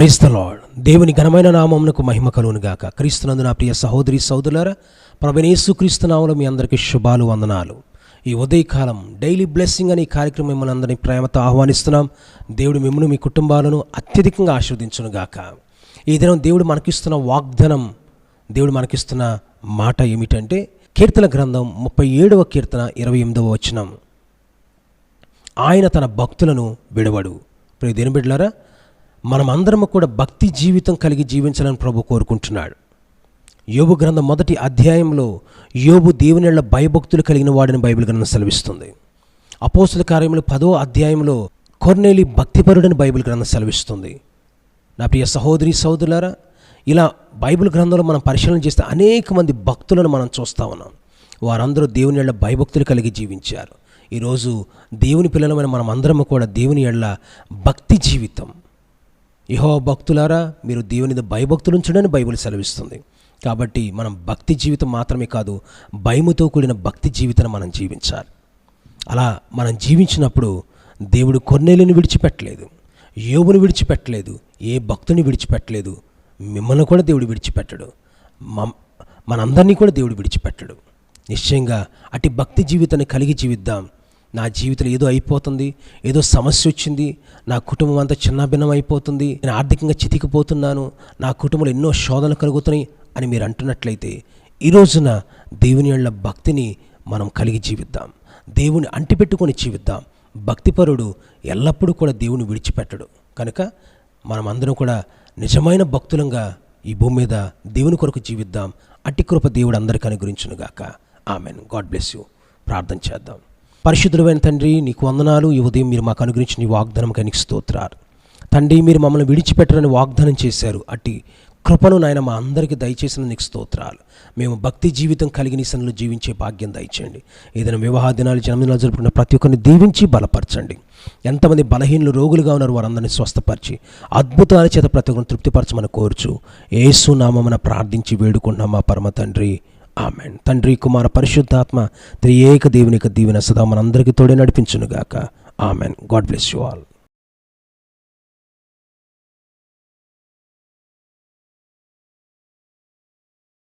క్రైస్తలాడ్ దేవుని ఘనమైన నామమునకు మహిమ కలుగును గాక. క్రీస్తునందు నా ప్రియ సహోదరి సహోదరులారా ప్రభనేసు క్రీస్తునాములు మీ అందరికీ శుభాలు వందనాలు. ఈ ఉదయకాలం డైలీ బ్లెస్సింగ్ అనే కార్యక్రమం మిమ్మల్ని అందరినీ ప్రేమతో ఆహ్వానిస్తున్నాం. దేవుడు మిమ్మల్ని మీ కుటుంబాలను అత్యధికంగా ఆశీర్వదించును గాక. ఈ దినం దేవుడు మనకిస్తున్న వాగ్దానం దేవుడు మనకిస్తున్న మాట ఏమిటంటే కీర్తన గ్రంథం ముప్పై ఏడవ కీర్తన ఇరవై ఎనిమిదవ వచనం. ఆయన తన భక్తులను విడవడు. ఇప్పుడు దేని బిడ్డలారా మనమందరము కూడా భక్తి జీవితం కలిగి జీవించాలని ప్రభు కోరుకుంటున్నాడు. యోబు గ్రంథం మొదటి అధ్యాయంలో యోబు దేవునిళ్ళ భయభక్తులు కలిగిన వాడిని బైబిల్ గ్రంథం సెలవిస్తుంది. అపోసుల కార్యములు పదో అధ్యాయంలో కొర్నేలి భక్తిపరుడని బైబిల్ గ్రంథం సెలవిస్తుంది. నా ప్రియ సహోదరి సహోదరులారా ఇలా బైబిల్ గ్రంథంలో మనం పరిశీలన చేస్తే అనేక మంది భక్తులను మనం చూస్తూ ఉన్నాం. వారందరూ దేవుని ఎళ్ళ భయభక్తులు కలిగి జీవించారు. ఈరోజు దేవుని పిల్లలమైన మనం అందరము కూడా దేవుని ఎళ్ళ భక్తి జీవితం యహో భక్తులారా మీరు దేవుని మీద భయభక్తులు ఉంచడని బైబిల్ సెలవిస్తుంది. కాబట్టి మనం భక్తి జీవితం మాత్రమే కాదు భయముతో కూడిన భక్తి జీవితాన్ని మనం జీవించాలి. అలా మనం జీవించినప్పుడు దేవుడు కొన్నేళ్ళని విడిచిపెట్టలేదు యోబుని విడిచిపెట్టలేదు ఏ భక్తుని విడిచిపెట్టలేదు మిమ్మల్ని కూడా దేవుడు విడిచిపెట్టడు మం మనందరినీ కూడా దేవుడు విడిచిపెట్టడు. నిశ్చయంగా అటు భక్తి జీవితాన్ని కలిగి జీవిద్దాం నా జీవితంలో ఏదో అయిపోతుంది ఏదో సమస్య వచ్చింది నా కుటుంబం అంతా చిన్నభిన్నం అయిపోతుంది నేను ఆర్థికంగా చితికిపోతున్నాను నా కుటుంబంలో ఎన్నో శోధనలు కలుగుతున్నాయి అని మీరు అంటున్నట్లయితే ఈ రోజున దేవుని యొక్క భక్తిని మనం కలిగి జీవిద్దాం. దేవుని అంటిపెట్టుకొని జీవిద్దాం. భక్తిపరుడు ఎల్లప్పుడూ కూడా దేవుని విడిచిపెట్టడు. కనుక మనమందరం కూడా నిజమైన భక్తులంగా ఈ భూమి మీద దేవుని కొరకు జీవిద్దాం. అట్టి కృప దేవుడు అందరికీ అనుగురించునుగాక ఆమెన్. God bless you. ప్రార్థన చేద్దాం. పరిశుద్ధుడైన తండ్రి నీకు వందనాలు. ఈ ఉదయం మీరు మాకు అనుగ్రహించిన వాగ్దానం కనికి స్తోత్రాలు. తండ్రి మీరు మమ్మల్ని విడిచిపెట్టరని వాగ్దానం చేశారు. అట్టి కృపను నాయన మా అందరికీ దయచేసిన నీకు స్తోత్రాలు. మేము భక్తి జీవితం కలిగిన సన్నులు జీవించే భాగ్యం దయచేయండి. ఏదైనా వివాహ దినాలు జన్మదినాలు జరుపుకున్న ప్రతి ఒక్కరిని దీవించి బలపరచండి. ఎంతమంది బలహీనలు రోగులుగా ఉన్నారు వారందరినీ స్వస్థపరిచి అద్భుతాల చేత ప్రతి ఒక్కరిని తృప్తిపరచమని కోరుచు ఏసు ప్రార్థించి వేడుకుంటున్నాం మా పరమ తండ్రి. ఆమెన్. తండ్రి కుమార పరిశుద్ధాత్మ త్రియేక దేవుని యొక్క దీవెన సదా మనందరికీ తోడే నడిపించునుగాక. Amen. God bless you all.